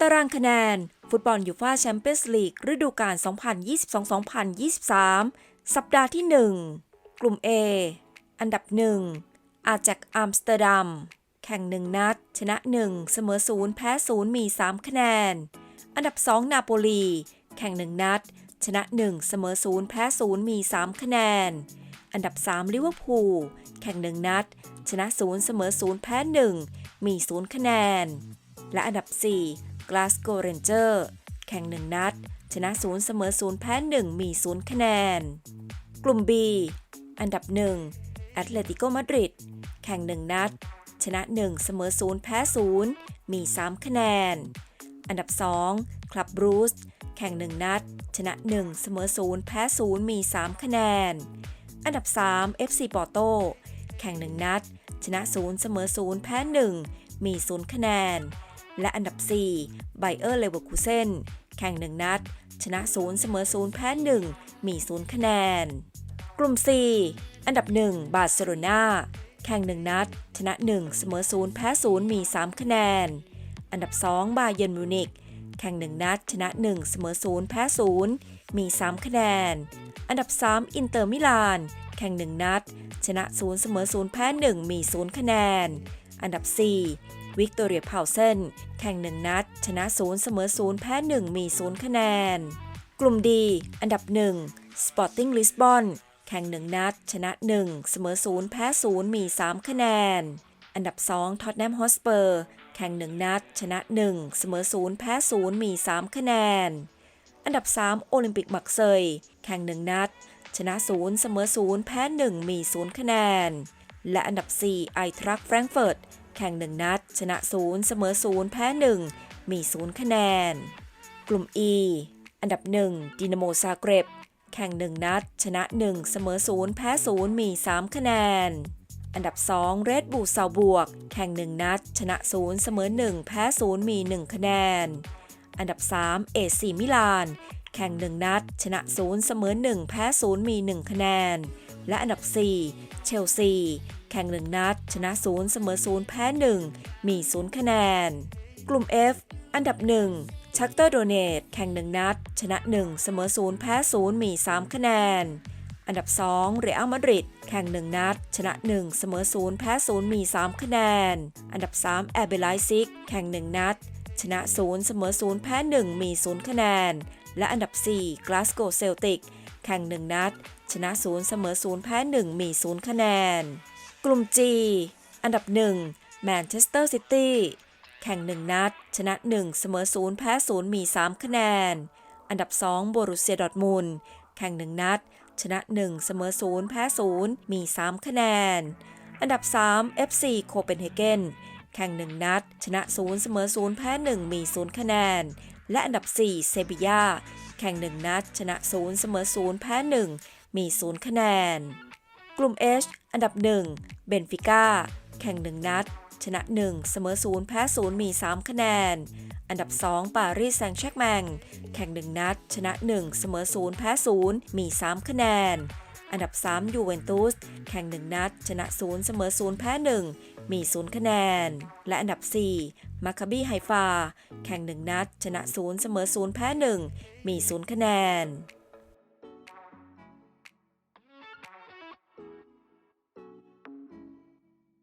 ตารางคะแนน ฟุตบอลยูฟ่าแชมเปี้ยนส์ลีกฤดูกาล 2022-2023 สัปดาห์ที่ 1 กลุ่ม A อันดับ 1 อาจากอัมสเตอร์ดัม แข่ง 1 นัด ชนะ 1 เสมอ 0 แพ้ 0 มี 3 คะแนน อันดับ 2 นาโปลี แข่ง 1 นัด ชนะ 1 เสมอ 0 แพ้ 0 มี 3 คะแนน อันดับ 3 ลิเวอร์พูล แข่ง 1 นัด ชนะ 0 เสมอ 0 แพ้ 1 มี 0 คะแนน และอันดับ 4 กลาสโกเรนเจอร์แข่ง 1 นัด ชนะ 0 เสมอ 0 แพ้ 1 มี 0 คะแนน กลุ่ม B อันดับ 1 แอตเลติโกมาดริดแข่ง 1 นัด ชนะ 1 เสมอ 0 แพ้ 0 มี 3 คะแนน อันดับ 2 คลับบรูสแข่ง 1 นัด ชนะ 1 เสมอ 0 แพ้ 0 มี 3 คะแนน อันดับ 3 FC ปอร์โตแข่ง 1 นัด ชนะ 0 เสมอ 0 แพ้ 1 มี 0 คะแนน และอันดับ 4 ไบเออร์เลเวอร์คูเซนแข่ง 1 นัด ชนะ 0 เสมอ 0 แพ้ 1 มี 0 คะแนน กลุ่ม 4 อันดับ 1 บาร์เซโลนาแข่ง 1 นัด ชนะ 1 เสมอ 0 แพ้ 0 มี 3 คะแนน อันดับ 2 บาเยิร์นมิวนิกแข่ง 1 นัด ชนะ 1 เสมอ 0 แพ้ 0 มี 3 คะแนน อันดับ 3 อินเตอร์มิลาน แข่ง 1 นัด ชนะ 0 เสมอ 0 แพ้ 1 มี 0 คะแนน อันดับ 4 วิกตอเรียพาวเซนแข่ง 1 นัด ชนะ 0 เสมอ 0 แพ้ 1 มี 0 คะแนน กลุ่มดี อันดับ 1 Sporting Lisbon แข่ง 1 นัด ชนะ 1 เสมอ 0 แพ้ 0 มี 3 คะแนน อันดับ2ท็อตแนมฮอสเปอร์แข่ง 1 นัด ชนะ 1 เสมอ 0 แพ้ 0 มี 3 คะแนน อันดับ 3 โอลิมปิกมักเซย แข่ง 1 นัด ชนะ 0 เสมอ 0 แพ้ 1 มี 0 คะแนน และอันดับ 4 ไอทรัคแฟรงเฟิร์ต แข่ง 1 นัด ชนะ 0 เสมอ 0 แพ้ 1 มี 0 คะแนน กลุ่ม E อันดับ 1ดินาโมซาเกรบแข่ง 1 นัด ชนะ 1 เสมอ 0 แพ้ 0 มี 3 คะแนน อันดับ 2 เรดบูซาบวก แข่ง 1 นัด ชนะ 0 เสมอ 1 แพ้ 0 มี 1 คะแนน อันดับ 3 เอซีมิลาน แข่ง 1 นัด ชนะ 0 เสมอ 1 แพ้ 0 มี 1 คะแนน และอันดับ 4 เชลซี แข่ง 1 นัด ชนะ 0 เสมอ 0 แพ้ 1 มี 0 คะแนน กลุ่ม F อันดับ 1 ชักเตอร์โดเนตแข่ง 1 นัด ชนะ 1 เสมอ 0 แพ้ 0 มี 3 คะแนน อันดับ 2 เรอัลมาดริดแข่ง 1 นัด ชนะ 1 เสมอ 0 แพ้ 0 มี 3 คะแนน อันดับ 3 แอเบลไลซิกแข่ง 1 นัด ชนะ 0 เสมอ 0 แพ้ 1 มี 0 คะแนน และอันดับ 4 กลาสโกเซลติกแข่ง 1 นัด ชนะ 0 เสมอ 0 แพ้ 1 มี 0 คะแนน กลุ่ม G อันดับ 1 แมนเชสเตอร์ซิตี้แข่ง 1 นัด ชนะ 1 เสมอ 0 แพ้ 0 มี 3 คะแนน อันดับ 2 โบรุเซียดอร์ทมุนแข่ง 1 นัด ชนะ 1 เสมอ 0 แพ้ 0 มี 3 คะแนน อันดับ 3 FC โคเปนเฮเกนแข่ง 1 นัด ชนะ 0 เสมอ 0 แพ้ 1 มี 0 คะแนน และอันดับ 4 เซบียาแข่ง 1 นัด ชนะ 0 เสมอ 0 แพ้ 1 มี 0 คะแนน ลุ่ม H อันดับ 1 เบนฟิก้า แข่ง 1 นัด ชนะ 1 เสมอ 0 แพ้ 0 มี 3 คะแนน อันดับ 2 ปารีสแซงต์แชกแมง แข่ง 1 นัด ชนะ 1 เสมอ 0 แพ้ 0 มี 3 คะแนน อันดับ 3 ยูเวนตุส แข่ง 1 นัด ชนะ 0 เสมอ 0 แพ้ 1 มี 0 คะแนน และอันดับ 4 มาคาบีไฮฟา แข่ง 1 นัด ชนะ 0 เสมอ 0 แพ้ 1 มี 0 คะแนน